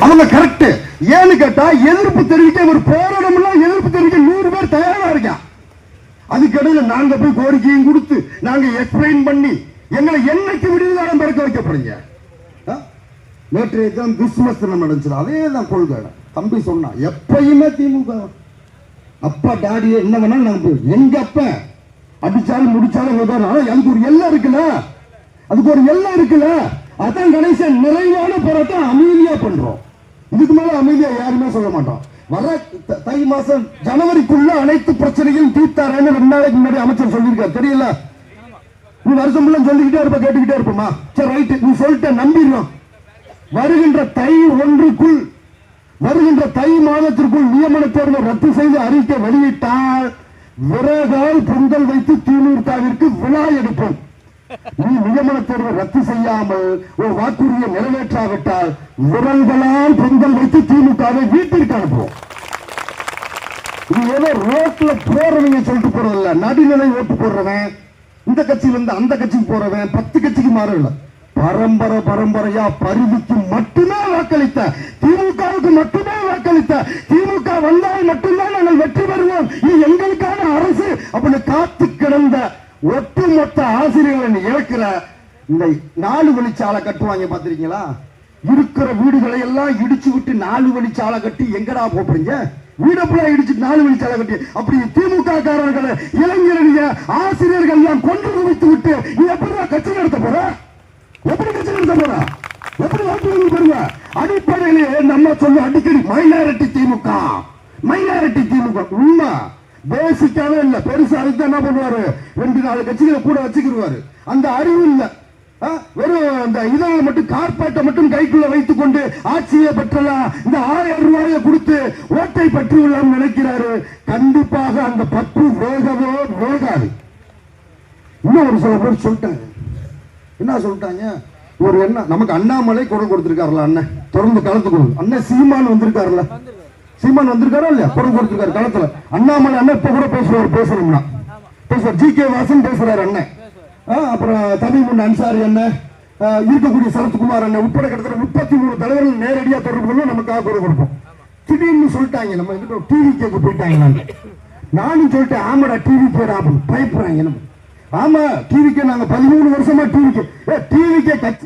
அவங்க கரெக்ட் ஏன்னு கேட்டா எதிர்ப்பு தெரிவிக்க ஒரு போராடம்லாம் எதிர்ப்பு தெரிவிக்க நூறு பேர் தயாரா இருக்கான் அதுக்கடையில் நாங்க போய் கோரிக்கையும் கொடுத்து நாங்க எக்ஸ்பிளைன் பண்ணி எங்களை என்னைக்கு விடுதலை பிறக்க வைக்கப்படுங்க? ஆ? நேற்றைய தினம் கிறிஸ்துமஸ் தினம் நடந்துச்சு. அதே தான் கொள்கை. தம்பி சொன்னா எப்பயுமே திமுக. அப்பா டாடி என்ன வேணாலும் நாங்க போய் எங்க அப்ப? அடிச்சாலும் முடிச்சாலும் அதுக்கு ஒரு எல்லாம் இருக்குல்ல? அதுக்கு ஒரு எல்லாம் இருக்குல்ல? அதான் கணேசன் நிறைவான போராட்டம் அமைதியா பண்றோம். இதுக்கு மேல அமைதியா யாருமே சொல்ல மாட்டோம். வர தை மாசம் ஜனவரிக்குள்ள அனைத்து பிரச்சனையும் தீர்த்தாரன்னு ரெண்டு நாளைக்கு முன்னாடி அமைச்சர் சொல்லியிருக்காரு. தெரியல? நீ வருஷம் சொல்லிக்கிட்டே இருப்ப கேட்டுக்கிட்டே இருப்போமா? சரி ரைட்டு நீ சொல்லிட்ட நம்பிடுறோம் வருகின்ற தை ஒன்றுக்குள் வருகின்ற தை மாதத்திற்குள் நியமன தேர்வை ரத்து செய்து அறிக்கை வெளியிட்டால் விறகால் பொங்கல் வைத்து திமுகவிற்கு விழா எடுப்போம். நியமன தேர்வை ரத்து செய்யாமல் ஒரு வாக்குறுதியை நிறைவேற்றாவிட்டால் விரல்களால் பெண்கள் வைத்து திமுகவை வீட்டிற்கு அனுப்புவோம். இது ஏதோ ரோட்ல போறவங்க சொல்லிட்டு போறதில்ல. நடுநிலை ஓட்டு போடுறவன் இந்த கட்சியில இருந்து அந்த கட்சிக்கு போறவன் பத்து கட்சிக்கு மாறல பரம்பரை பரம்பரையா பருவிக்கு மட்டுமே வாக்களித்த திமுகவுக்கு மட்டுமே வாக்களித்த திமுக வந்தால் மட்டும்தான் நாங்கள் வெற்றி பெறுவோம். இது எங்களுக்கான அரசு அப்படின்னு காத்து ஒட்டுமொத்த ஆசிரியர்களை இழக்கிற இந்த நாலு வழிச்சாலை கட்டுவாங்க பாத்திருக்கீங்களா இருக்கிற வீடுகளை எல்லாம் இடிச்சு விட்டு நாலு வழிச்சாலை கட்டி எங்கடா போடுறீங்க வீடப்புல இடிச்சு நாலு வழிச்சாலை கட்டி. அப்படி திமுக காரர்களை இளைஞரணிய ஆசிரியர்கள் எல்லாம் கொண்டு குவித்து விட்டு நீ எப்படி கட்சி நடத்த போற? எப்படி கட்சி நடத்த போற? எப்படி வாக்குறுதி பெறுவ? அடிப்படையிலே நம்ம சொல்ல அடிக்கடி மைனாரிட்டி திமுக. மைனாரிட்டி திமுக. உண்மை. பேசிக்காவே இல்ல. பெருசா அதுக்கு என்ன பண்ணுவாரு? ரெண்டு நாலு கட்சிகளை கூட வச்சுக்கிடுவாரு அந்த அறிவு இல்ல. வெறும் அந்த இதழை மட்டும் கார்பேட்டை மட்டும் கைக்குள்ள வைத்துக் கொண்டு ஆட்சியை பெற்றலாம். இந்த ஆயிரம் ரூபாயை கொடுத்து ஓட்டை பெற்றுவிடலாம் நினைக்கிறாரு. கண்டிப்பாக அந்த பற்று வேகவே வேகாது. இன்னும் ஒரு சில பேர் சொல்லிட்டாங்க. என்ன சொல்லிட்டாங்க? ஒரு என்ன நமக்கு அண்ணாமலை குரல் கொடுத்திருக்காருல அண்ணன். தொடர்ந்து கலந்து கொடுக்கும் அண்ணன் சீமான் வந்திருக்காருல்ல. சீமான் வந்திருக்காரா இல்லையா? குரல் கொடுத்திருக்காரு களத்துல. அண்ணாமலை அண்ணன் இப்ப கூட பேசுவார் பேசணும்னா. பேசுவார். ஜி கே வாசன் பேசுறாரு அண்ணன். அப்புறம் தமிழ் அன்சாரி அண்ணன் இருக்கக்கூடிய சரத்குமார் அண்ணன். உட்பட கிட்டத்தட்ட முப்பத்தி மூணு தலைவர்கள் நேரடியா தொடர்பு கொண்டு நமக்காக குரல் கொடுப்போம். திடீர்னு சொல்லிட்டாங்க நம்ம கிட்ட டிவி கேட்க போயிட்டாங்க நானும் சொல்லிட்டேன் ஆமாடா டிவி பேர் ஆகும் பயப்படுறாங்க நம்ம ஆமா டிவிக்கு நாங்க பதிமூணு வருஷமா டிவிக்கு டிவிக்கே கட்சி